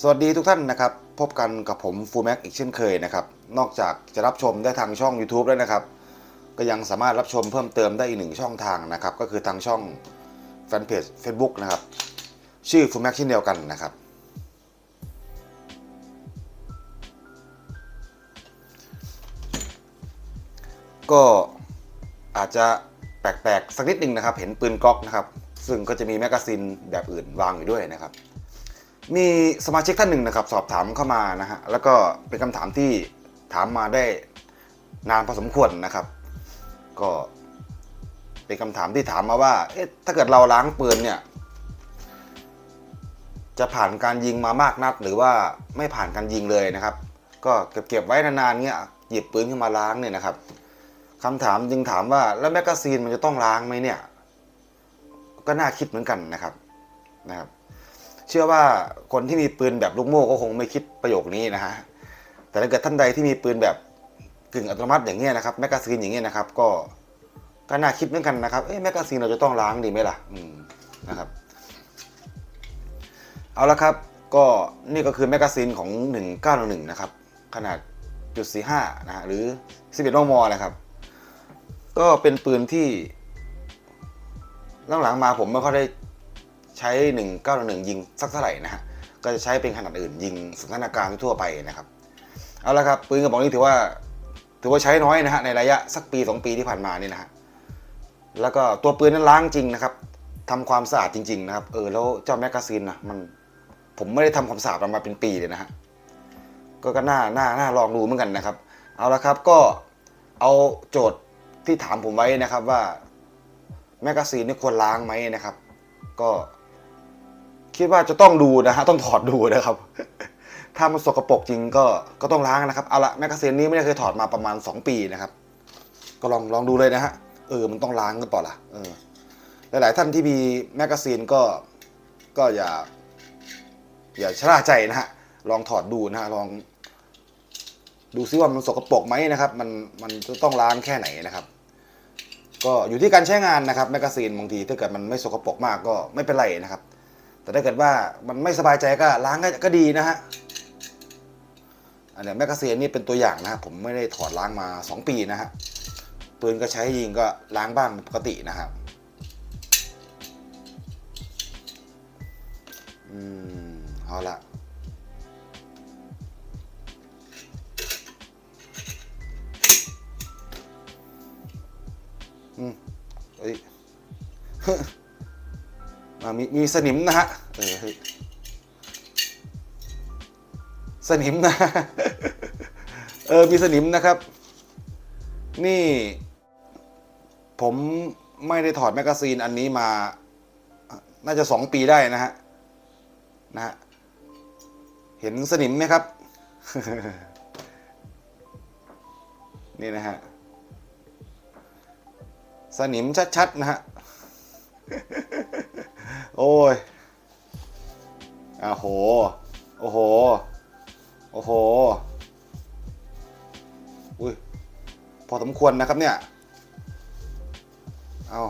สวัสดีทุกท่านนะครับ พบกันกับผมฟูแม็กอีกเช่นเคยนะครับ นอกจากจะรับชมได้ทางช่อง YouTube แล้วนะครับ ก็ยังสามารถรับชมเพิ่มเติมได้อีกหนึ่งช่องทางนะครับ ก็คือทางช่องแฟนเพจ Facebook นะครับ ชื่อฟูแม็กเช่นเดียวกันนะครับ ก็อาจจะแปลกๆ สักนิดหนึ่งนะครับ เห็นปืนก๊อกนะครับ ซึ่งก็จะมีแมกกาซีนแบบอื่นวางอยู่ด้วยนะครับ มีสมาชิกท่านหนึ่งนะครับ สอบถามเข้ามานะฮะแล้วก็เป็นคำถามที่ถามมาได้นานพอสมควรนะครับ ก็เป็นคำถามที่ถามมาว่าเอ๊ะถ้าเกิดเราล้างปืนเนี่ย จะผ่านการยิงมามากนัด หรือว่าไม่ผ่านการยิงเลยนะครับ ก็เก็บเก็บไว้นานๆเงี้ยหยิบปืนขึ้นมาล้างเนี่ยนะครับคำถามจึงถามว่าแล้วแมกกาซีนมันจะต้องล้างไหมเนี่ย ก็น่าคิดเหมือนกันนะครับนะครับ เชื่อว่าคนที่มีปืนแบบลูกโม่ก็คงไม่คิดประโยคนี้นะฮะแต่ถ้าเกิดท่านใดที่มีปืนแบบกึ่งอัตโนมัติอย่างเงี้ยนะครับแมกกาซีนอย่างเงี้ยนะครับก็ก็น่าคิดเหมือนกันนะครับเอ๊ะแมกกาซีนเราจะต้องล้างดีไหมล่ะอืมนะครับ เอาละครับก็นี่ก็คือแมกกาซีนของ 1911นะครับขนาดจุด45นะฮะหรือ 11มมนะครับ ก็เป็นปืนที่หลังๆมาผมไม่ค่อยได้ ใช้ 1911ยิงสักเท่าไหร่นะฮะก็จะใช้เป็นขนาดอื่นยิงสถานการณ์ทั่วไปนะครับเอาละครับปืนกระบอกนี้ถือว่าถือว่าใช้น้อยนะฮะในระยะสักปี 2 ปีที่ผ่านมานี่นะฮะแล้วก็ตัวปืนนั้นล้างจริงนะครับทำความสะอาดจริงๆนะครับเออแล้วเจ้าแมกกาซีนนะมันผมไม่ได้ทำความสะอาดมันมาเป็นปีเลยนะฮะก็ก็น่าน่าน่าลองดูเหมือนกันนะครับ เอาละครับก็เอาโจทย์ที่ถามผมไว้นะครับว่าแมกกาซีนนี่ควรล้างไหมนะครับ ก็ คิดว่าจะต้องดูนะฮะต้องถอดดูนะครับ ถ้ามันสกปรกจริงก็ก็ต้องล้างนะครับเอาละแมกกาซีนนี้ไม่ได้เคยถอดมาประมาณ 2 ปีนะครับ ก็ลองลองดูเลยนะฮะเออมันต้องล้างกันเปล่าล่ะเออหลาย ๆ ท่านที่มีแมกกาซีนก็ก็อย่า อย่าชะล่าใจนะฮะลองถอดดูนะฮะลอง ดูซิว่ามันสกปรกไหมนะครับ มันมันจะต้องล้างแค่ไหนนะครับ ก็อยู่ที่การใช้งานนะครับแมกกาซีนบางทีถ้าเกิดมันไม่สกปรกมากก็ไม่เป็นไรนะครับ แต่ถ้าเกิดว่ามันไม่สบายใจก็ล้างก็กดีนะฮะอันนี้แมกกาซีนนี่เป็นตัวอย่างนะครับผมไม่ได้ถอดล้างมา 2 ปีนะฮะปืนก็ใช้ยิงก็ล้างบ้างปกตินะครับอืมเอาละอืมเอ้ย อ่ามีมีสนิมนะฮะเออเฮ้ยสนิมนะเออมีสนิมนะครับ นี่ ผมไม่ได้ถอดแมกกาซีนอันนี้มา น่าจะสองปีได้นะฮะนะฮะเห็นสนิมไหมครับ นี่นะฮะ สนิมชัด ๆ นะฮะ โอ้ยอ้โห โอ้โห โอ้โห อุ้ย พอสมควรนะครับเนี่ย เอา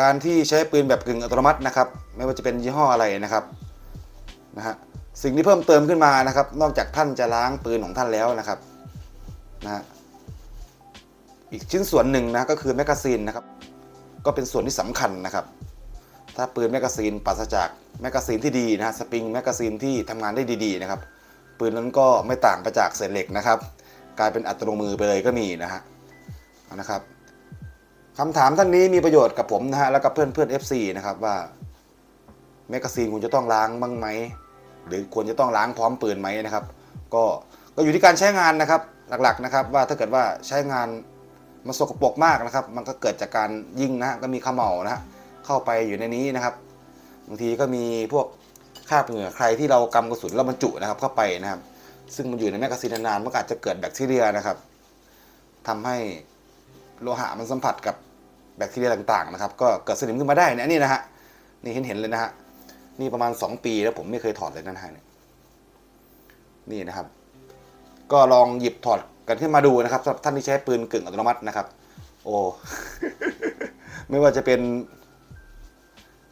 การที่ใช้ปืนแบบกึ่งอัตโนมัตินะครับ ไม่ว่าจะเป็นยี่ห้ออะไรนะครับ นะฮะ สิ่งที่เพิ่มเติมขึ้นมานะครับ นอกจากท่านจะล้างปืนของท่านแล้วนะครับ นะฮะ อีกชิ้นส่วนหนึ่งนะก็คือแมกกาซีนนะครับ ก็เป็นส่วนที่สำคัญนะครับ ถ้าปืนแมกกาซีนปราศจากแมกกาซีนที่ดีนะฮะสปริงแมกกาซีนที่ทำงานได้ดีๆนะครับปืนนั้นก็ไม่ต่างไปจากเศษเหล็กนะครับ กลายเป็นอัตโนมือไปเลยก็มีนะฮะนะครับคำถามท่านนี้มีประโยชน์กับผมนะฮะแล้วก็เพื่อนเพื่อน FC นะครับว่าแมกกาซีนคุณจะต้องล้างบ้างไหมหรือควรจะต้องล้างพร้อมปืนไหมนะครับ ก็ก็อยู่ที่การใช้งานนะครับหลักๆนะครับว่าถ้าเกิดว่าใช้งาน มันสกปรกมากนะครับ มันก็เกิดจากการยิงนะก็มีขม่านะเข้าไปอยู่ในนี้นะครับบางทีก็มีพวกคราบเหงื่อใครที่เรากำกระสุนแล้วบรรจุนะครับเข้าไปนะครับ ซึ่งมันอยู่ในแมกกาซีนนานๆมันอาจจะเกิดแบคทีเรียนะครับทำให้โลหะมันสัมผัสกับแบคทีเรียต่างๆนะครับ ก็เกิดสนิมขึ้นมาได้นี่นี่นะฮะนี่เห็นเห็นเลยนะฮะนี่ประมาณ 2 ปีแล้วผมไม่เคยถอดเลยนะฮะเนี่นี่นะครับ ก็ลองหยิบถอด กันขึ้นมาดูนะครับสำหรับท่านที่ใช้ปืนกึ่งอัตโนมัตินะครับ โอ้ไม่ว่าจะเป็น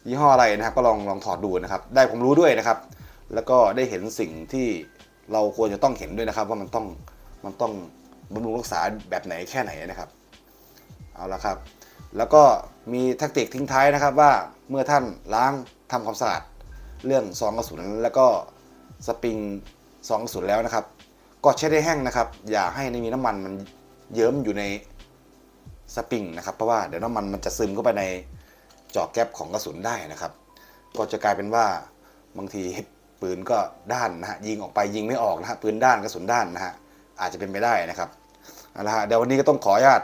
ยี่ห้ออะไรนะครับ ก็ลองลองถอดดูนะครับ ได้ผมรู้ด้วยนะครับ แล้วก็ได้เห็นสิ่งที่เราควรจะต้องเห็นด้วยนะครับ ว่ามันต้องมันต้องบำรุงรักษาแบบไหนแค่ไหนนะครับเอาละครับ แล้วก็มีแทคติกทิ้งท้ายนะครับว่าเมื่อท่านล้างทำความสะอาดเรื่องซองกระสุนแล้วก็สปริงซองกระสุนแล้วนะครับ ก็ใช้ได้แห้งนะครับ อย่าให้ในมีน้ำมันมันเยิ้มอยู่ในสปริงนะครับ เพราะว่าเดี๋ยวน้ำมันมันจะซึมเข้าไปในจาะแก๊ปของกระสุนได้นะครับ ก็จะกลายเป็นว่าบางทีปืนก็ด้านนะฮะยิงออกไปยิงไม่ออกนะฮะปืนด้านกระสุนด้านนะฮะอาจจะเป็นไปได้นะครับเอาละฮะเดี๋ยววันนี้ก็ต้องขออนุญาต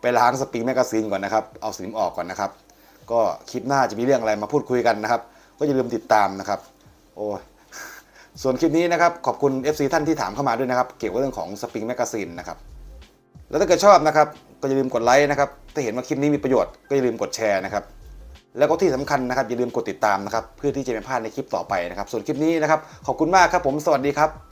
ไปล้างสปริงแมกกาซีนก่อนนะครับ เอาสนิมออกก่อนนะครับ ก็คลิปหน้าจะมีเรื่องอะไรมาพูดคุยกันนะครับ ก็อย่าลืมติดตามนะครับ โอ้ย ส่วนคลิปนี้นะครับขอบคุณ FC ท่านที่ถามเข้ามาด้วยนะครับ เกี่ยวกับเรื่องของสปริงแมกกาซีนนะครับแล้วถ้าเกิดชอบนะครับก็อย่าลืมกดไลค์นะครับถ้าเห็นว่าคลิปนี้มีประโยชน์ก็อย่าลืมกดแชร์นะครับแล้วก็ที่สำคัญนะครับอย่าลืมกดติดตามนะครับเพื่อที่จะไม่พลาดในคลิปต่อไปนะครับ ส่วนคลิปนี้นะครับขอบคุณมากครับผมสวัสดีครับ